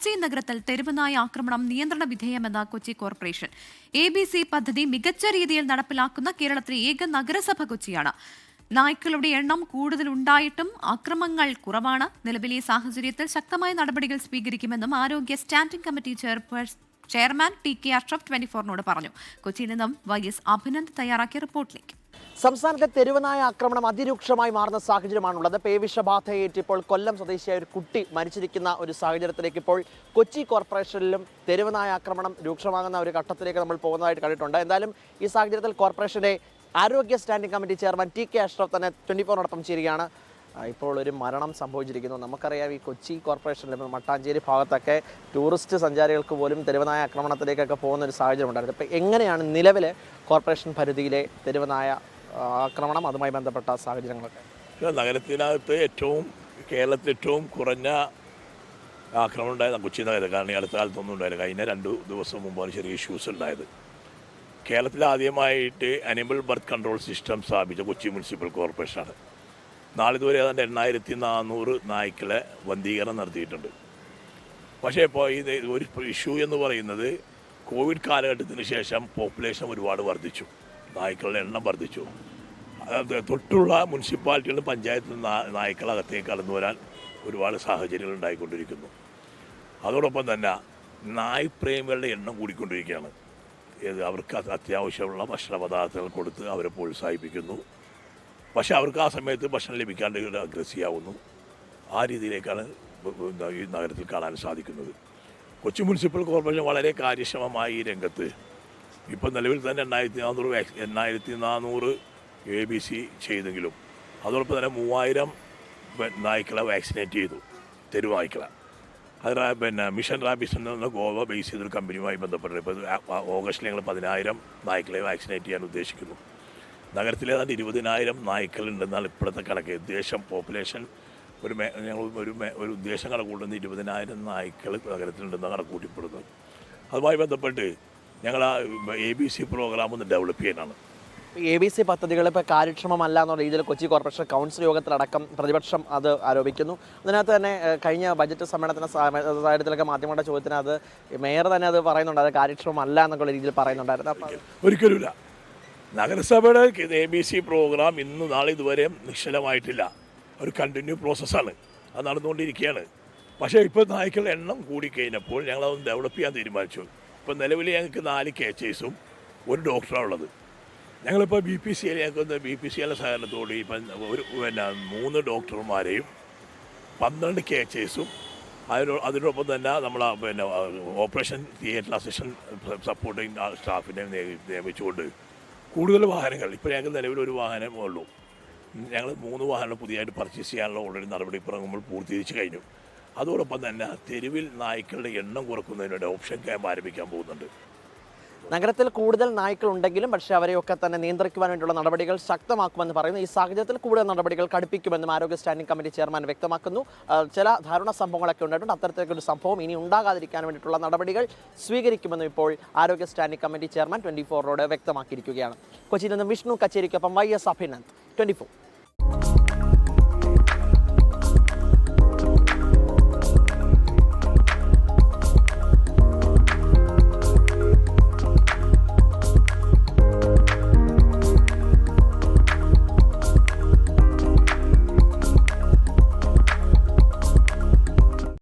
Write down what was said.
കൊച്ചി നഗരത്തിൽ തെരുവുനായ ആക്രമണം നിയന്ത്രണ വിധേയമെന്ന Kochi corporation. A B C പദ്ധതി മികച്ച രീതിയിൽ നടപ്പിലാക്കുന്ന കേരളത്തിലെ ഏക നഗരസഭ കൊച്ചിയാണ്. നായ്ക്കളുടെ എണ്ണം കൂടുതൽ ഉണ്ടായിട്ടും അക്രമങ്ങൾ കുറവാണ്. നിലവിലെ സാഹചര്യത്തിൽ ശക്തമായ നടപടികൾ സ്വീകരിക്കുമെന്നും ആരോഗ്യ standing committee chairperson chairman T K Ashraf twenty ഫോറിനോട് പറഞ്ഞു. കൊച്ചിയിൽ നിന്നും വൈ എസ് അഭിനന്ദ് തയ്യാറാക്കിയ റിപ്പോർട്ടിലേക്ക്. സംസ്ഥാനത്തെ തെരുവനായ ആക്രമണം അതിരൂക്ഷമായി മാറുന്ന സാഹചര്യമാണുള്ളത്. പേവിഷബാധയേറ്റ് ഇപ്പോൾ കൊല്ലം സ്വദേശിയായ ഒരു കുട്ടി മരിച്ചിരിക്കുന്ന ഒരു സാഹചര്യത്തിലേക്ക് ഇപ്പോൾ കൊച്ചി കോർപ്പറേഷനിലും തെരുവനായ ആക്രമണം രൂക്ഷമാകുന്ന ഒരു ഘട്ടത്തിലേക്ക് നമ്മൾ പോകുന്നതായിട്ട് കണ്ടിട്ടുണ്ട്. എന്തായാലും ഈ സാഹചര്യത്തിൽ കോർപ്പറേഷന്റെ ആരോഗ്യ standing committee chairman T K Ashraf തന്നെ ട്വന്റി ഫോറിനോടൊപ്പം ചേരുകയാണ്. ഇപ്പോൾ ഒരു മരണം സംഭവിച്ചിരിക്കുന്നു. നമുക്കറിയാം ഈ കൊച്ചി കോർപ്പറേഷനിൽ മട്ടാഞ്ചേരി ഭാഗത്തൊക്കെ ടൂറിസ്റ്റ് സഞ്ചാരികൾക്ക് പോലും തെരുവനായ ആക്രമണത്തിലേക്കൊക്കെ പോകുന്ന ഒരു സാഹചര്യം ഉണ്ടായിരുന്നു. അപ്പോൾ എങ്ങനെയാണ് നിലവിലെ കോർപ്പറേഷൻ പരിധിയിലെ തെരുവനായ ആക്രമണം അതുമായി ബന്ധപ്പെട്ട സാഹചര്യങ്ങളൊക്കെ? നഗരത്തിനകത്ത് ഏറ്റവും കേരളത്തിൽ ഏറ്റവും കുറഞ്ഞ ആക്രമണം ഉണ്ടായത് കൊച്ചി നഗരം കാരണം ഈ അടുത്ത കാലത്തൊന്നും ഉണ്ടായില്ല. കഴിഞ്ഞ രണ്ട് ദിവസം മുമ്പാണ് ചെറിയ ഇഷ്യൂസ് ഉണ്ടായത്. കേരളത്തിൽ ആദ്യമായിട്ട് അനിമൽ ബർത്ത് കൺട്രോൾ സിസ്റ്റം സ്ഥാപിച്ച കൊച്ചി മുനിസിപ്പൽ കോർപ്പറേഷനാണ് നാളിതുവരെ ഏതാണ്ട് എണ്ണായിരത്തി നാനൂറ് നായ്ക്കളെ വന്ധീകരണം നടത്തിയിട്ടുണ്ട്. പക്ഷേ ഇപ്പോൾ ഇത് ഒരു ഇഷ്യൂ എന്ന് പറയുന്നത് കോവിഡ് കാലഘട്ടത്തിന് ശേഷം പോപ്പുലേഷൻ ഒരുപാട് വർദ്ധിച്ചു. നായ്ക്കളുടെ എണ്ണം വർദ്ധിച്ചു. തൊട്ടുള്ള മുനിസിപ്പാലിറ്റികളും പഞ്ചായത്തും നായ്ക്കൾ അകത്തേക്ക് കടന്നു വരാൻ ഒരുപാട് സാഹചര്യങ്ങൾ ഉണ്ടായിക്കൊണ്ടിരിക്കുന്നു. അതോടൊപ്പം തന്നെ നായ് പ്രേമികളുടെ എണ്ണം കൂടിക്കൊണ്ടിരിക്കുകയാണ്. അവർക്ക് അത്യാവശ്യമുള്ള ഭക്ഷണ പദാർത്ഥങ്ങൾ കൊടുത്ത് അവരെ പ്രോത്സാഹിപ്പിക്കുന്നു. പക്ഷേ അവർക്ക് ആ സമയത്ത് ഭക്ഷണം ലഭിക്കാണ്ട് അഗ്രസീവ് ആവുന്നു ആ രീതിയിലേക്കാണ് ഈ നഗരത്തിൽ കാണാൻ സാധിക്കുന്നത്. കൊച്ചി മുനിസിപ്പൽ കോർപ്പറേഷൻ വളരെ കാര്യക്ഷമമായി ഈ രംഗത്ത്. ഇപ്പം നിലവിൽ തന്നെ എണ്ണായിരത്തി നാനൂറ് വാക്സിൻ എണ്ണായിരത്തി നാനൂറ് എ ബി സി ചെയ്തെങ്കിലും അതോടൊപ്പം തന്നെ മൂവായിരം നായ്ക്കളെ വാക്സിനേറ്റ് ചെയ്തു. തെരുവായ്ക്കളെ. അത് പിന്നെ മിഷൻ റാബിസ് എന്ന ഗോവ ബേസ് ചെയ്തൊരു കമ്പനിയുമായി ബന്ധപ്പെട്ട് ഇപ്പോൾ ഓഗസ്റ്റിൽ ഞങ്ങൾ പതിനായിരം നായ്ക്കളെ വാക്സിനേറ്റ് ചെയ്യാൻ ഉദ്ദേശിക്കുന്നു. നഗരത്തിൽ ഏതാണ്ട് ഇരുപതിനായിരം നായ്ക്കളുണ്ടെന്നാണ് ഇപ്പോഴത്തെ കണക്ക്. ഉദ്ദേശം പോപ്പുലേഷൻ ഒരു മേ ഞങ്ങൾ ഒരു മേ ഒരു ഉദ്ദേശം കണക്കൂട്ടുന്ന ഇരുപതിനായിരം നായ്ക്കൾ നഗരത്തിലുണ്ടെന്ന് കണക്കൂട്ടിപ്പെടുന്നത് അതുമായി ബന്ധപ്പെട്ട് ഞങ്ങൾ ആ എ ബി സി പ്രോഗ്രാം ഒന്ന് ഡെവലപ്പ് ചെയ്യാനാണ്. എ ബി സി പദ്ധതികൾ ഇപ്പോൾ കാര്യക്ഷമമല്ല എന്നുള്ള രീതിയിൽ കൊച്ചി കോർപ്പറേഷൻ കൗൺസിൽ യോഗത്തിലടക്കം പ്രതിപക്ഷം അത് ആരോപിക്കുന്നു. അതിനകത്ത് തന്നെ കഴിഞ്ഞ ബജറ്റ് സമ്മേളനത്തിന് സാഹചര്യത്തിലൊക്കെ മാധ്യമങ്ങളുടെ ചോദ്യത്തിന് അത് മേയർ തന്നെ അത് പറയുന്നുണ്ട് അത് കാര്യക്ഷമമല്ല എന്നുള്ള രീതിയിൽ പറയുന്നുണ്ടായിരുന്നു. ഒരിക്കലും നഗരസഭയുടെ എ ബി സി പ്രോഗ്രാം ഇന്ന് നാളെ ഇതുവരെ നിശ്ചലമായിട്ടില്ല. ഒരു കണ്ടിന്യൂ പ്രോസസ്സാണ് അത് നടന്നുകൊണ്ടിരിക്കുകയാണ്. പക്ഷേ ഇപ്പോൾ നായ്ക്കളുടെ എണ്ണം കൂടിക്കഴിഞ്ഞപ്പോൾ ഞങ്ങളതൊന്ന് ഡെവലപ്പ് ചെയ്യാൻ തീരുമാനിച്ചു. ഇപ്പോൾ നിലവിൽ ഞങ്ങൾക്ക് നാല് കേച്ചേഴ്സും ഒരു ഡോക്ടറാണ് ഉള്ളത്. ഞങ്ങളിപ്പോൾ ബി പി സി എൽ ഞങ്ങൾക്ക് ബി പി സി എല്ലിന്റെ സഹകരണത്തോട് ഇപ്പം ഒരു പിന്നെ മൂന്ന് ഡോക്ടർമാരെയും പന്ത്രണ്ട് കേച്ചേഴ്സും അതിനോ അതിനൊപ്പം തന്നെ നമ്മൾ പിന്നെ ഓപ്പറേഷൻ തിയേറ്റർ അസിസ്റ്റന്റ് സപ്പോർട്ടിങ് സ്റ്റാഫിനെ നിയ- നിയമിച്ചുകൊണ്ട് കൂടുതൽ വാഹനങ്ങൾ. ഇപ്പോൾ ഞങ്ങൾക്ക് നിലവിൽ ഒരു വാഹനമേ ഉള്ളൂ. ഞങ്ങൾ മൂന്ന് വാഹനം പുതിയതായിട്ട് പർച്ചേസ് ചെയ്യാനുള്ള ഓൾറെഡി നടപടി നമ്മൾ പൂർത്തീകരിച്ച് കഴിഞ്ഞു. അതോടൊപ്പം തന്നെ തെരുവിൽ നായ്ക്കളുടെ എണ്ണം കുറക്കുന്നതിനുള്ള ഓപ്ഷൻ ക്യാമ്പ് ആരംഭിക്കാൻ പോകുന്നുണ്ട്. നഗരത്തിൽ കൂടുതൽ നായ്ക്കൾ ഉണ്ടെങ്കിലും പക്ഷേ അവരെയൊക്കെ തന്നെ നിയന്ത്രിക്കുവാൻ വേണ്ടിയുള്ള നടപടികൾ ശക്തമാക്കുമെന്ന് പറയുന്നു. ഈ സാഹചര്യത്തിൽ കൂടുതൽ നടപടികൾ കടുപ്പിക്കുമെന്നും ആരോഗ്യ സ്റ്റാൻഡിംഗ് കമ്മിറ്റി ചെയർമാൻ വ്യക്തമാക്കുന്നു. ചില ധാരണ സംഭവങ്ങളൊക്കെ ഉണ്ടായിട്ടുണ്ട്. അത്തരത്തിലൊരു സംഭവം ഇനി ഉണ്ടാകാതിരിക്കാൻ വേണ്ടിയിട്ടുള്ള നടപടികൾ സ്വീകരിക്കുമെന്നും ഇപ്പോൾ ആരോഗ്യ സ്റ്റാൻഡിംഗ് കമ്മിറ്റി ചെയർമാൻ ട്വന്റി ഫോറിനോട് വ്യക്തമാക്കിയിരിക്കുകയാണ്. കൊച്ചിയിൽ നിന്നും Vishnu കച്ചേരിക്കൊപ്പം Y S Abhinand. Twenty four